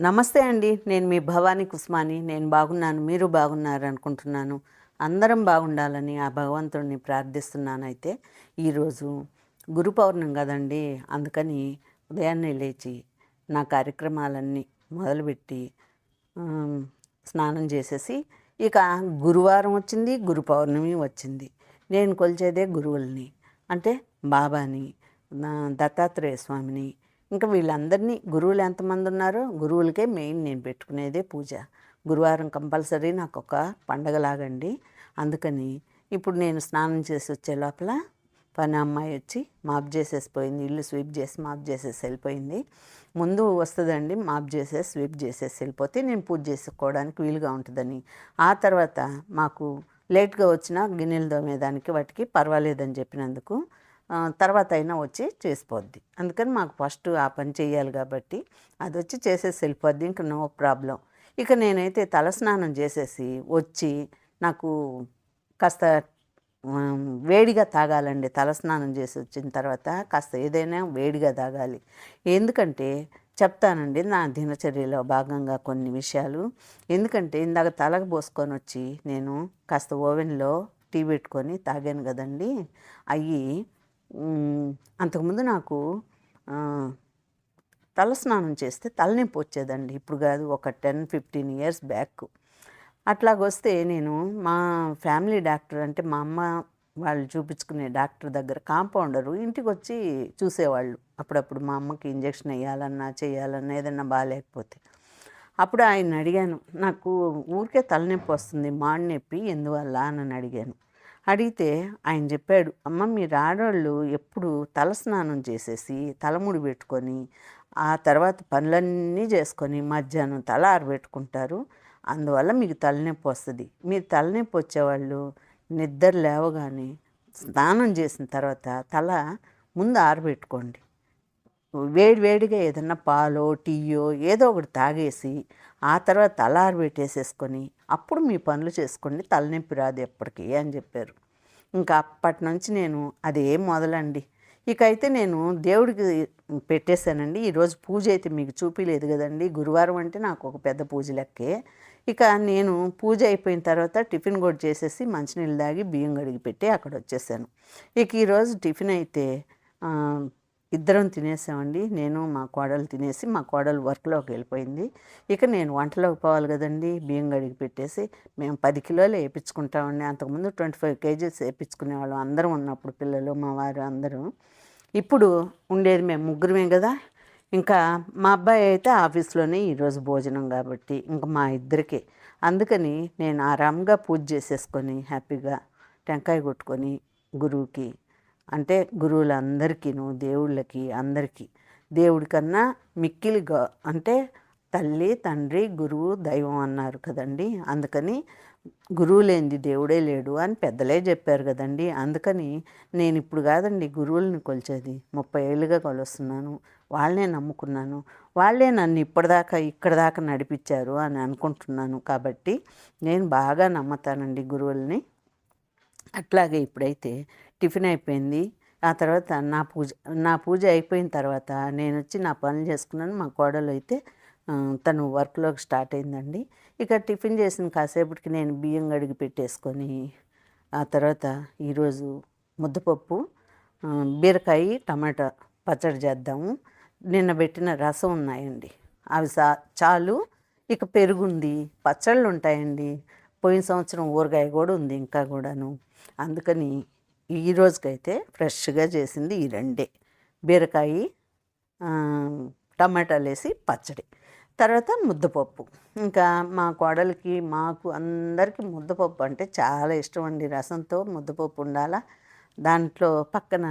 నమస్తే అండి. నేను మీ భవానీ కుస్మాని. నేను బాగున్నాను. మీరు బాగున్నారు అనుకుంటున్నాను. అందరం బాగుండాలని ఆ భగవంతుడిని ప్రార్థిస్తున్నాను అయితే ఈరోజు గురు పౌర్ణం కదండి. అందుకని ఉదయాన్నే లేచి నా కార్యక్రమాలన్నీ మొదలుపెట్టి స్నానం చేసేసి ఇక గురువారం వచ్చింది గురు పౌర్ణమి వచ్చింది. నేను కొలిచేదే గురువుల్ని. అంటే బాబాని నా దత్తాత్రేయ స్వామిని ఇంకా వీళ్ళందరినీ గురువులు ఎంతమంది ఉన్నారో గురువులకే మెయిన్ నేను పెట్టుకునేదే పూజ. గురువారం కంపల్సరీ నాకు ఒక పండగలాగండి. అందుకని ఇప్పుడు నేను స్నానం చేసి వచ్చే లోపల పని అమ్మాయి వచ్చి మాప్ చేసేసి పోయింది ఇల్లు స్వీప్ చేసి మాప్ చేసేసి వెళ్ళిపోయింది. ముందు వస్తుందండి మాప్ చేసేసి స్వీప్ చేసేసి వెళ్ళిపోతే నేను పూజ చేసుకోవడానికి వీలుగా ఉంటుందని. ఆ తర్వాత మాకు లేట్గా వచ్చిన గిన్నెలు దోమేదానికి వాటికి పర్వాలేదని చెప్పినందుకు తర్వాత అయినా వచ్చి చేసిపోద్ది. అందుకని మాకు ఫస్ట్ ఆ పని చేయాలి కాబట్టి అది వచ్చి చేసేసి వెళ్ళిపోద్ది ఇంకా నో ప్రాబ్లం. ఇక నేనైతే తలస్నానం చేసేసి వచ్చి నాకు కాస్త వేడిగా తాగాలండి. తలస్నానం చేసి వచ్చిన తర్వాత కాస్త ఏదైనా వేడిగా తాగాలి. ఎందుకంటే చెప్తానండి నా దినచర్యలో భాగంగా కొన్ని విషయాలు. ఎందుకంటే ఇందాక తలకు పోసుకొని వచ్చి నేను కాస్త ఓవెన్లో టీ పెట్టుకొని తాగాను కదండి. అవి అంతకుముందు నాకు తలస్నానం చేస్తే తలనొప్పి వచ్చేదండి. ఇప్పుడు కాదు ఒక టెన్ ఫిఫ్టీన్ ఇయర్స్ బ్యాక్. అట్లాగొస్తే నేను మా ఫ్యామిలీ డాక్టర్ అంటే మా అమ్మ వాళ్ళు చూపించుకునే డాక్టర్ దగ్గర కాంపౌండరు ఇంటికి వచ్చి చూసేవాళ్ళు. అప్పుడప్పుడు మా అమ్మకి ఇంజెక్షన్ వేయాలన్నా చేయాలన్నా ఏదన్నా బాగాలేకపోతే. అప్పుడు ఆయన అడిగాను నాకు ఊరికే తలనొప్పి వస్తుంది మాడినొప్పి ఎందువల్ల? అని అడిగాను. అడిగితే ఆయన చెప్పాడు అమ్మ మీరు ఆడవాళ్ళు ఎప్పుడు తలస్నానం చేసేసి తలముడి పెట్టుకొని ఆ తర్వాత పనులన్నీ చేసుకొని మధ్యాహ్నం తల ఆరబెట్టుకుంటారు. అందువల్ల మీకు తలనొప్పి వస్తుంది. మీరు తలనొప్పి వచ్చేవాళ్ళు నిద్ర లేవగానే స్నానం చేసిన తర్వాత తల ముందు ఆరబెట్టుకోండి. వేడి వేడిగా ఏదన్నా పాలో టీయో ఏదో ఒకటి తాగేసి ఆ తర్వాత తల ఆరబెట్టేసేసుకొని అప్పుడు మీ పనులు చేసుకోండి తలనొప్పి రాదు ఎప్పటికీ అని చెప్పారు. ఇంకా అప్పటి నుంచి నేను అదే మొదలండి. ఇక అయితే నేను దేవుడికి పెట్టేశానండి. ఈరోజు పూజ అయితే మీకు చూపించలేదు కదండి. గురువారం అంటే నాకు ఒక పెద్ద పూజ లెక్కే. ఇక నేను పూజ అయిపోయిన తర్వాత టిఫిన్ కూడా చేసేసి మంచినీళ్ళు తాగి బియ్యం కడిగి పెట్టి అక్కడ వచ్చేసాను. ఇక ఈరోజు టిఫిన్ అయితే ఇద్దరం తినేసామండి. నేను మా కోడలు తినేసి మా కోడలు వర్క్లోకి వెళ్ళిపోయింది. ఇక నేను వంటలోకి పోవాలి కదండి. బియ్యం గడిగి పెట్టేసి మేము పది కిలోలు వేయించుకుంటామండి అంతకుముందు ట్వంటీ ఫైవ్ కేజీస్ వేయించుకునేవాళ్ళం అందరం ఉన్నప్పుడు పిల్లలు మా వారు అందరూ. ఇప్పుడు ఉండేది మేము ముగ్గురమే కదా. ఇంకా మా అబ్బాయి అయితే ఆఫీస్లోనే ఈరోజు భోజనం కాబట్టి ఇంకా మా ఇద్దరికే. అందుకని నేను ఆరాంగా పూజ చేసేసుకొని హ్యాపీగా టెంకాయ కొట్టుకొని గురువుకి అంటే గురువులందరికీను దేవుళ్ళకి అందరికీ. దేవుడికన్నా మిక్కిలి గ అంటే తల్లి తండ్రి గురువు దైవం అన్నారు కదండి. అందుకని గురువు లేనిది దేవుడే లేడు అని పెద్దలే చెప్పారు కదండి. అందుకని నేను ఇప్పుడు కాదండి గురువుల్ని కొలిచేది. ముప్పై ఏళ్ళుగా కొలుస్తున్నాను. వాళ్ళనే నమ్ముకున్నాను. వాళ్ళే నన్ను ఇప్పటిదాకా ఇక్కడ దాకా నడిపించారు అని అనుకుంటున్నాను. కాబట్టి నేను బాగా నమ్ముతానండి గురువుల్ని. అట్లాగే ఇప్పుడైతే టిఫిన్ అయిపోయింది. ఆ తర్వాత నా పూజ నా పూజ అయిపోయిన తర్వాత నేను వచ్చి నా పనులు చేసుకున్నాను. మా కోడలు అయితే తను వర్క్లోకి స్టార్ట్ అయిందండి. ఇక టిఫిన్ చేసిన కాసేపటికి నేను బియ్యం గడిగి పెట్టేసుకొని ఆ తర్వాత ఈరోజు ముద్దపప్పు బీరకాయ టమాటా పచ్చడి చేద్దాము. నిన్న పెట్టిన రసం ఉన్నాయండి. అవి సా చాలు. ఇక పెరుగుంది పచ్చళ్ళు ఉంటాయండి. పోయిన సంవత్సరం ఊరగాయ కూడా ఉంది ఇంకా కూడాను. అందుకని ఈ రోజుకైతే ఫ్రెష్గా చేసింది ఈ రెండే. బీరకాయ టమాటాలు వేసి పచ్చడి. తర్వాత ముద్దపప్పు. ఇంకా మా కోడలికి మాకు అందరికీ ముద్దపప్పు అంటే చాలా ఇష్టం అండి. రసంతో ముద్దపప్పు ఉండాలా? దాంట్లో పక్కన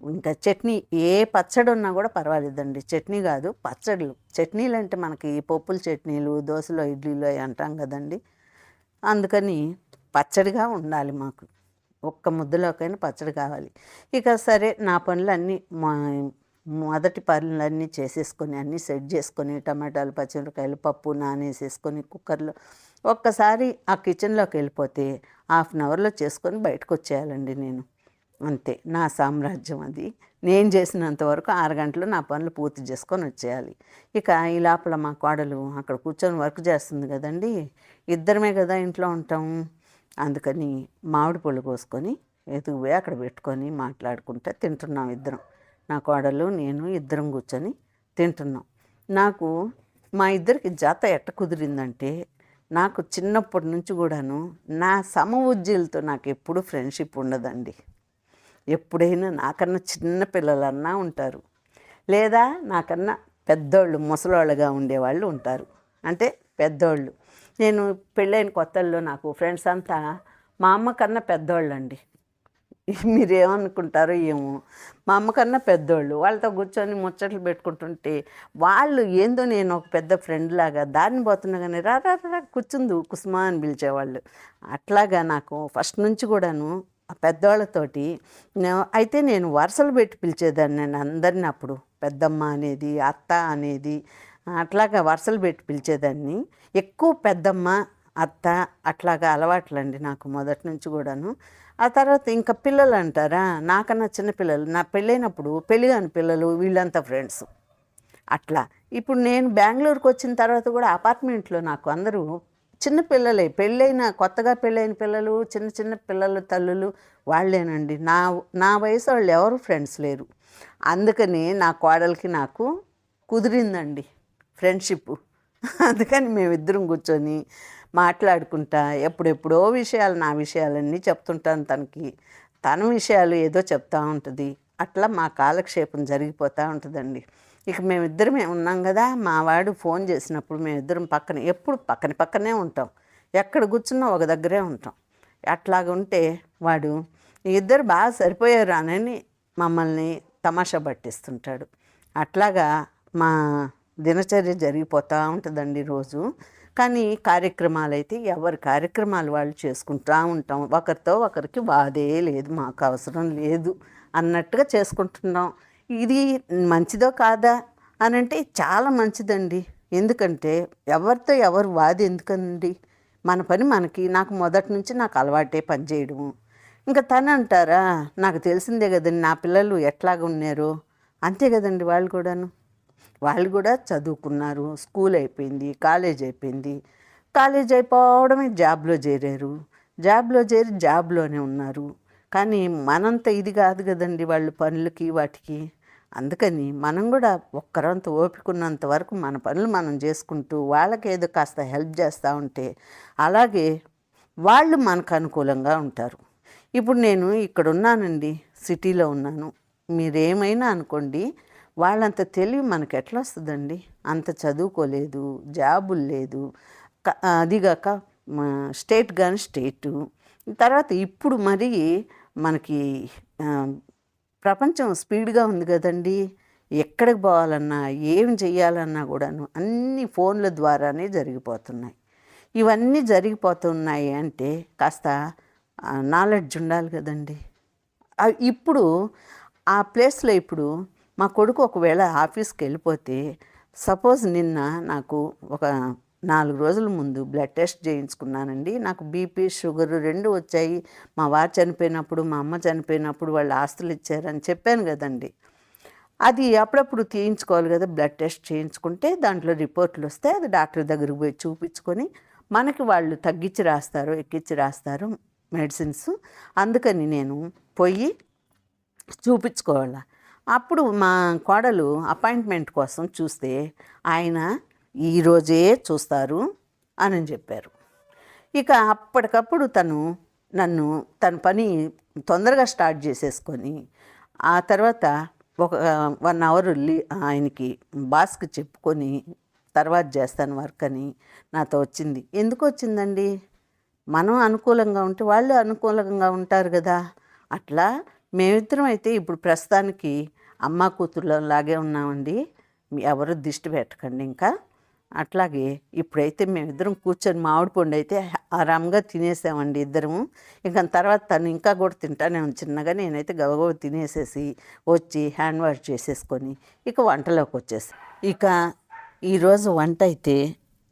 ఇంకా చట్నీ ఏ పచ్చడి ఉన్నా కూడా పర్వాలేదండి. చట్నీ కాదు పచ్చళ్ళు. చట్నీలు అంటే మనకి పప్పుల చట్నీలు దోశలో ఇడ్లీలో అవి అంటాం కదండి. అందుకని పచ్చడిగా ఉండాలి మాకు. ఒక్క ముద్దలోకైనా పచ్చడి కావాలి. ఇక సరే నా పనులన్నీ మా మొదటి పనులన్నీ చేసేసుకొని అన్నీ సెట్ చేసుకొని టమాటాలు పచ్చిమిరకాయలు పప్పు నానేసేసుకొని కుక్కర్లో ఒక్కసారి ఆ కిచెన్లోకి వెళ్ళిపోతే హాఫ్ అన్ అవర్లో చేసుకొని బయటకు వచ్చేయాలండి నేను. అంతే నా సామ్రాజ్యం అది. నేను చేసినంత వరకు ఆరు గంటలు నా పనులు పూర్తి చేసుకొని వచ్చేయాలి. ఇక ఈ లోపల మా కోడలు అక్కడ కూర్చొని వర్క్ చేస్తుంది కదండి. ఇద్దరమే కదా ఇంట్లో ఉంటాం. అందుకని మామిడి పళ్ళు కోసుకొని ఎదుగుపోయి అక్కడ పెట్టుకొని మాట్లాడుకుంటే తింటున్నాం ఇద్దరం. నా కోడలు నేను ఇద్దరం కూర్చొని తింటున్నాం. నాకు మా ఇద్దరికి జాత ఎట్ట కుదిరిందంటే నాకు చిన్నప్పటి నుంచి కూడాను నా సమ ఉజ్జీలతో నాకు ఎప్పుడు ఫ్రెండ్షిప్ ఉండదండి. ఎప్పుడైనా నాకన్నా చిన్న పిల్లలన్నా ఉంటారు. లేదా నాకన్నా పెద్దోళ్ళు ముసలోళ్ళుగా ఉండేవాళ్ళు ఉంటారు. అంటే పెద్దోళ్ళు. నేను పెళ్ళైన కొత్తల్లో నాకు ఫ్రెండ్స్ అంతా మా అమ్మ కన్నా పెద్దోళ్ళు అండి మీరేమనుకుంటారో ఏమో. మా అమ్మకన్నా పెద్దోళ్ళు. వాళ్ళతో కూర్చొని ముచ్చట్లు పెట్టుకుంటుంటే వాళ్ళు ఏందో నేను ఒక పెద్ద ఫ్రెండ్ లాగా దారిని పోతున్నా కానీ రా రా రా కూర్చుంది కుసుమా అని పిలిచేవాళ్ళు. అట్లాగా నాకు ఫస్ట్ నుంచి కూడాను ఆ పెద్దవాళ్ళతోటి అయితే నేను వరుసలు పెట్టి పిలిచేదాన్ని నేను అందరిని అప్పుడు. పెద్దమ్మ అనేది అత్త అనేది అట్లాగా వరుసలు పెట్టి పిలిచేదాన్ని. ఎక్కువ పెద్దమ్మ అత్త అట్లాగా అలవాట్లండి నాకు మొదటి నుంచి కూడాను. ఆ తర్వాత ఇంకా పిల్లలు అంటారా? నాకన్నా చిన్న పిల్లలు. నా పెళ్ళైనప్పుడు పెళ్ళి కాని పిల్లలు వీళ్ళంతా ఫ్రెండ్స్. అట్లా. ఇప్పుడు నేను బెంగళూరుకి వచ్చిన తర్వాత కూడా అపార్ట్మెంట్లో నాకు అందరూ చిన్న పిల్లలే. పెళ్ళైన కొత్తగా పెళ్ళైన పిల్లలు చిన్న చిన్న పిల్లలు తల్లులు వాళ్ళేనండి. నా నా వయసు వాళ్ళు ఎవరు ఫ్రెండ్స్ లేరు. అందుకని నా కోడలికి నాకు కుదిరిందండి. ఫ్రెండ్షిప్. అందుకని మేమిద్దరం కూర్చొని మాట్లాడుకుంటా ఎప్పుడెప్పుడో విషయాలు నా విషయాలన్నీ చెప్తుంటాను తనకి. తన విషయాలు ఏదో చెప్తూ ఉంటుంది. అట్లా మా కాలక్షేపం జరిగిపోతూ ఉంటుందండి. ఇక మేమిద్దరమే ఉన్నాం కదా మా వాడు ఫోన్ చేసినప్పుడు మేమిద్దరం పక్కన ఎప్పుడు పక్కన పక్కనే ఉంటాం. ఎక్కడ కూర్చున్నా ఒక దగ్గరే ఉంటాం. అట్లాగా ఉంటే వాడు ఇద్దరు బాగా సరిపోయారు అని మమ్మల్ని తమాషా పట్టిస్తుంటాడు. అట్లాగా మా దినచర్య జరిగిపోతూ ఉంటుందండి రోజు. కానీ కార్యక్రమాలు అయితే ఎవరి కార్యక్రమాలు వాళ్ళు చేసుకుంటూ ఉంటాం. ఒకరితో ఒకరికి బాధే లేదు మాకు అవసరం లేదు అన్నట్టుగా చేసుకుంటున్నాం. ఇది మంచిదో కాదా అని అంటే చాలా మంచిదండి. ఎందుకంటే ఎవరితో ఎవరు వాది ఎందుకండి? మన పని మనకి. నాకు మొదటి నుంచి నాకు అలవాటే పని చేయడము ఇంకా తను అంటారా నాకు తెలిసిందే కదండి నా పిల్లలు ఎట్లాగ ఉన్నారు? అంతే కదండి వాళ్ళు కూడాను. వాళ్ళు కూడా చదువుకున్నారు స్కూల్ అయిపోయింది కాలేజ్ అయిపోయింది. కాలేజ్ అయిపోవడమే జాబ్లో చేరారు. జాబ్లో చేరి జాబ్లోనే ఉన్నారు. కానీ మనంత ఇది కాదు కదండి వాళ్ళు పనులకి వాటికి. అందుకని మనం కూడా ఒక్కరంత ఓపికన్నంత వరకు మన పనులు మనం చేసుకుంటూ వాళ్ళకి ఏదో కాస్త హెల్ప్ చేస్తూ ఉంటే అలాగే వాళ్ళు మనకు అనుకూలంగా ఉంటారు. ఇప్పుడు నేను ఇక్కడ ఉన్నానండి సిటీలో ఉన్నాను. మీరేమైనా అనుకోండి వాళ్ళంత తెలివి మనకి ఎట్లా వస్తుందండి అంత చదువుకోలేదు జాబులు లేదు. అదిగాక మా స్టేట్ కానీ స్టేటు. తర్వాత ఇప్పుడు మరి మనకి ప్రపంచం స్పీడ్గా ఉంది కదండి. ఎక్కడికి పోవాలన్నా ఏం చేయాలన్నా కూడాను అన్ని ఫోన్ల ద్వారానే జరిగిపోతున్నాయి. ఇవన్నీ జరిగిపోతున్నాయి అంటే కాస్త నాలెడ్జ్ ఉండాలి కదండి. ఇప్పుడు ఆ ప్లేస్లో ఇప్పుడు మా కొడుకు ఒకవేళ ఆఫీస్కి వెళ్ళిపోతే సపోజ్ నిన్న నాకు ఒక నాలుగు రోజుల ముందు బ్లడ్ టెస్ట్ చేయించుకున్నానండి. నాకు బీపీ షుగర్ రెండు వచ్చాయి. మా వారు చనిపోయినప్పుడు మా అమ్మ చనిపోయినప్పుడు వాళ్ళు ఆస్తులు ఇచ్చారని చెప్పాను కదండి. అది అప్పుడప్పుడు తీయించుకోవాలి కదా బ్లడ్ టెస్ట్ చేయించుకుంటే దాంట్లో రిపోర్ట్లు వస్తే అది డాక్టర్ దగ్గరికి పోయి చూపించుకొని మనకి వాళ్ళు తగ్గించి రాస్తారు ఎక్కించి రాస్తారు మెడిసిన్స్. అందుకని నేను పోయి చూపించుకోవాలా. అప్పుడు మా కోడలు అపాయింట్మెంట్ కోసం చూస్తే ఆయన ఈరోజే చూస్తారు అని చెప్పారు. ఇక అప్పటికప్పుడు తను నన్ను తన పని తొందరగా స్టార్ట్ చేసేసుకొని ఆ తర్వాత ఒక వన్ అవర్ ఆయనకి బాస్కి చెప్పుకొని తర్వాత చేస్తాను వర్క్ అని నాతో వచ్చింది. ఎందుకు వచ్చిందండి? మనం అనుకూలంగా ఉంటే వాళ్ళు అనుకూలంగా ఉంటారు కదా. అట్లా మేమిద్దరం అయితే ఇప్పుడు ప్రస్తుతానికి అమ్మ లాగే ఉన్నామండి. ఎవరు దిష్టి పెట్టకండి ఇంకా. అట్లాగే ఇప్పుడైతే మేమిద్దరం కూర్చొని మామిడి పండు అయితే ఆరాంగా తినేసామండి ఇద్దరము. ఇంకా తర్వాత తను ఇంకా కూడా తింటానే ఉంది. చిన్నగా నేనైతే గబగబ తినేసేసి వచ్చి హ్యాండ్ వాష్ చేసేసుకొని ఇక వంటలోకి వచ్చేసి. ఇక ఈరోజు వంట అయితే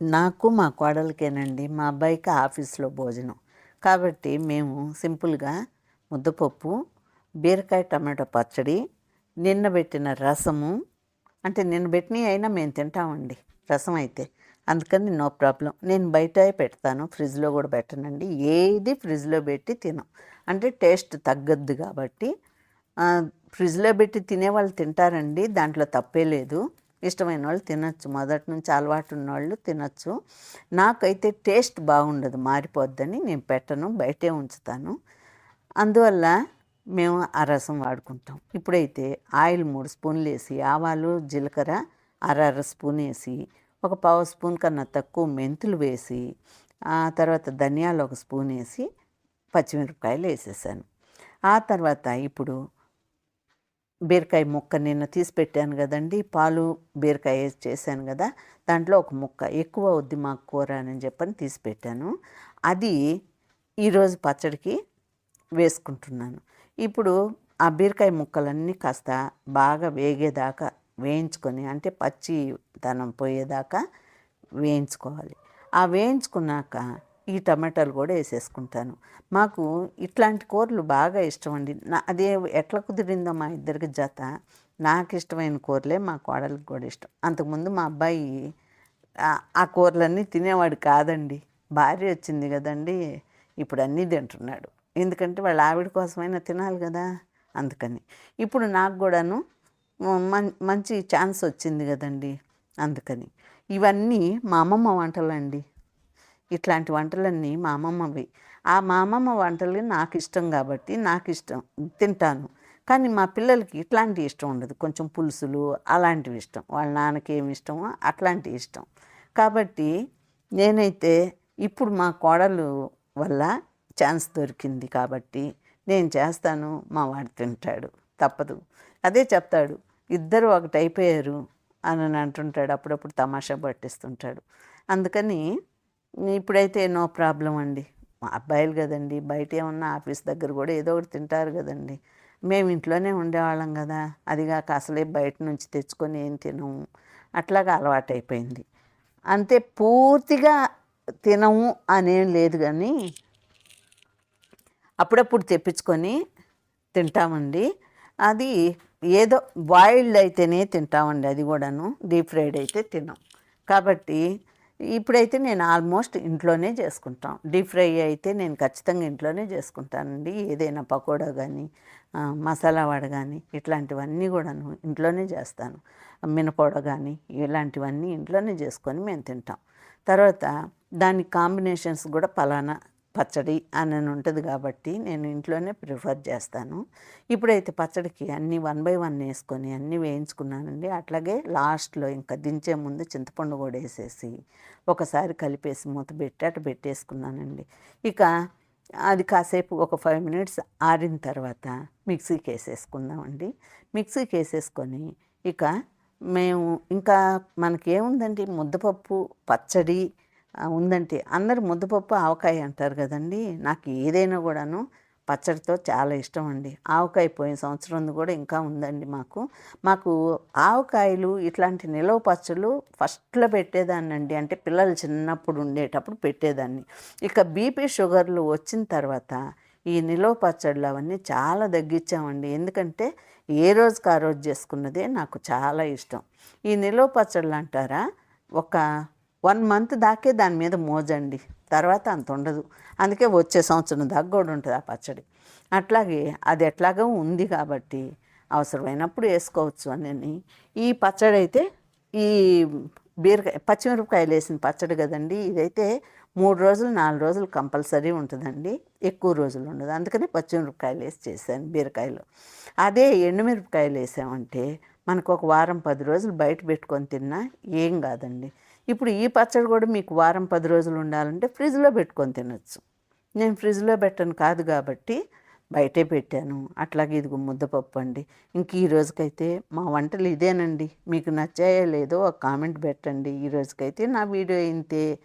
నాకు మా కోడలికేనండి. మా అబ్బాయికి ఆఫీస్లో భోజనం. కాబట్టి మేము సింపుల్గా ముద్దపప్పు బీరకాయ టమాటో పచ్చడి నిన్న పెట్టిన రసము. అంటే నిన్న పెట్టినవి అయినా మేము తింటామండి రసం అయితే. అందుకని నో ప్రాబ్లం. నేను బయట పెడతాను ఫ్రిడ్జ్లో కూడా పెట్టనండి. ఏది ఫ్రిడ్జ్లో పెట్టి తినం. అంటే టేస్ట్ తగ్గద్దు కాబట్టి. ఫ్రిడ్జ్లో పెట్టి తినేవాళ్ళు తింటారండి దాంట్లో తప్పే లేదు. ఇష్టమైన వాళ్ళు తినచ్చు. మొదటి నుంచి అలవాటు ఉన్న వాళ్ళు తినచ్చు. నాకైతే టేస్ట్ బాగుండదు మారిపోద్దని నేను పెట్టను బయటే ఉంచుతాను. అందువల్ల మేము ఆ రసం వాడుకుంటాం. ఇప్పుడైతే ఆయిల్ మూడు స్పూన్లు వేసి ఆవాలు జీలకర్ర అర అర స్పూన్ వేసి ఒక పావు స్పూన్ కన్నా తక్కువ మెంతులు వేసి ఆ తర్వాత ధనియాలు ఒక స్పూన్ వేసి పచ్చిమిరపకాయలు వేసేసాను. ఆ తర్వాత ఇప్పుడు బీరకాయ ముక్క నిన్న తీసి పెట్టాను కదండి పాలు బీరకాయ వేసి చేశాను కదా దాంట్లో ఒక ముక్క ఎక్కువ వద్ది మాకు కూర అని చెప్పని తీసి పెట్టాను. అది ఈరోజు పచ్చడికి వేసుకుంటున్నాను. ఇప్పుడు ఆ బీరకాయ ముక్కలన్నీ కాస్త బాగా వేగేదాకా వేయించుకొని అంటే పచ్చి ధనం పోయేదాకా వేయించుకోవాలి. ఆ వేయించుకున్నాక ఈ టమాటాలు కూడా వేసేసుకుంటాను. మాకు ఇట్లాంటి కూరలు బాగా ఇష్టం అండి. నా అదే ఎట్లా కుదిరిందో మా ఇద్దరికి జత నాకు ఇష్టమైన కూరలే మా కోడలికి కూడా ఇష్టం. అంతకుముందు మా అబ్బాయి ఆ- ఆ కూరలన్నీ తినేవాడు కాదండి. భార్య వచ్చింది కదండి. ఇప్పుడు అన్నీ తింటున్నాడు. ఎందుకంటే వాళ్ళ ఆవిడ కోసమైనా తినాలి కదా అందుకని. ఇప్పుడు నాకు కూడాను మం మంచి ఛాన్స్ వచ్చింది కదండి అందుకని. ఇవన్నీ మా అమ్మమ్మ వంటలండి. ఇట్లాంటి వంటలన్నీ మా అమ్మమ్మవి. ఆ మా అమ్మమ్మ వంటలు నాకు ఇష్టం కాబట్టి నాకు ఇష్టం తింటాను. కానీ మా పిల్లలకి ఇట్లాంటి ఇష్టం ఉండదు. కొంచెం పులుసులు అలాంటివి ఇష్టం. వాళ్ళ నాన్నకి ఏమి ఇష్టమో అట్లాంటివి ఇష్టం. కాబట్టి నేనైతే ఇప్పుడు మా కోడలు వల్ల ఛాన్స్ దొరికింది కాబట్టి నేను చేస్తాను మా వాడు తింటాడు. తప్పదు. అదే చెప్తాడు ఇద్దరు ఒకటి అయిపోయారు అని అని అంటుంటాడు. అప్పుడప్పుడు తమాషా పట్టిస్తుంటాడు. అందుకని ఇప్పుడైతే నో ప్రాబ్లం అండి. మా అబ్బాయిలు కదండి బయట ఏమన్నా ఆఫీస్ దగ్గర కూడా ఏదో ఒకటి తింటారు కదండి. మేము ఇంట్లోనే ఉండేవాళ్ళం కదా అదిగాక అసలే బయట నుంచి తెచ్చుకొని ఏం తినము. అట్లాగా అలవాటు అయిపోయింది అంతే పూర్తిగా తినము అనేం లేదు కానీ అప్పుడప్పుడు తెప్పించుకొని తింటామండి. అది ఏదో బాయిల్డ్ అయితేనే తింటామండి అది కూడాను. డీప్ ఫ్రైడ్ అయితే తినాం. కాబట్టి ఇప్పుడైతే నేను ఆల్మోస్ట్ ఇంట్లోనే చేసుకుంటాం. డీప్ ఫ్రై అయితే నేను ఖచ్చితంగా ఇంట్లోనే చేసుకుంటానండి. ఏదైనా పకోడా కానీ మసాలా వడ కానీ ఇట్లాంటివన్నీ కూడాను ఇంట్లోనే చేస్తాను. మినపొడ కానీ ఇలాంటివన్నీ ఇంట్లోనే చేసుకొని మేము తింటాం. తర్వాత దాని కాంబినేషన్స్ కూడా పలానా పచ్చడి అని ఉంటుంది కాబట్టి నేను ఇంట్లోనే ప్రిఫర్ చేస్తాను. ఇప్పుడైతే పచ్చడికి అన్నీ వన్ బై వన్ వేసుకొని అన్నీ వేయించుకున్నానండి. అట్లాగే లాస్ట్లో ఇంకా దించే ముందు చింతపండు కూడా వేసేసి ఒకసారి కలిపేసి మూత పెట్టి అటు పెట్టేసుకున్నానండి. ఇక అది కాసేపు ఒక ఫైవ్ మినిట్స్ ఆరిన తర్వాత మిక్సీకి వేసేసుకుందామండి. మిక్సీకి వేసేసుకొని ఇక మేము ఇంకా మనకేముందండి ముద్దపప్పు పచ్చడి ఉందంటే అందరు ముద్దపప్పు ఆవకాయ అంటారు కదండి. నాకు ఏదైనా కూడాను పచ్చడితో చాలా ఇష్టం అండి. ఆవకాయ పోయిన సంవత్సరం కూడా ఇంకా ఉందండి మాకు. మాకు ఆవకాయలు ఇట్లాంటి నిలవ పచ్చళ్ళు ఫస్ట్లో పెట్టేదాన్నండి అంటే పిల్లలు చిన్నప్పుడు ఉండేటప్పుడు పెట్టేదాన్ని. ఇక బీపీ షుగర్లు వచ్చిన తర్వాత ఈ నిలవ పచ్చళ్ళు అవన్నీ చాలా తగ్గించామండి. ఎందుకంటే ఏ రోజుకి ఆ రోజు చేసుకున్నదే నాకు చాలా ఇష్టం. ఈ నిలవ పచ్చళ్ళు అంటారా? ఒక వన్ మంత్ దాకే దాని మీద మోజండి. తర్వాత అంత ఉండదు. అందుకే వచ్చే సంవత్సరం దాకా కూడా ఉంటుంది ఆ పచ్చడి. అట్లాగే అది ఎట్లాగో ఉంది కాబట్టి అవసరమైనప్పుడు వేసుకోవచ్చు అని ఈ పచ్చడి అయితే ఈ బీరకాయ పచ్చిమిరపకాయలు వేసిన పచ్చడి కదండి. ఇదైతే మూడు రోజులు నాలుగు రోజులు కంపల్సరీ ఉంటుందండి. ఎక్కువ రోజులు ఉండదు. అందుకని పచ్చిమిరపకాయలు వేసి చేశాను బీరకాయలు. అదే ఎండుమిరపకాయలు వేసామంటే మనకు ఒక వారం పది రోజులు బయట పెట్టుకొని తిన్నా ఏం కాదండి. ఇప్పుడు ఈ పచ్చడి కూడా మీకు వారం పది రోజులు ఉండాలంటే ఫ్రిడ్జ్లో పెట్టుకొని తినొచ్చు. నేను ఫ్రిడ్జ్లో పెట్టను కాదు కాబట్టి బయటే పెట్టాను. అట్లాగే ఇదిగో ముద్దపప్పు అండి. ఇంక ఈ రోజుకైతే మా వంటలు ఇదేనండి. మీకు నచ్చాయో లేదో ఒక కామెంట్ పెట్టండి. ఈ రోజుకైతే నా వీడియో ఇంతే.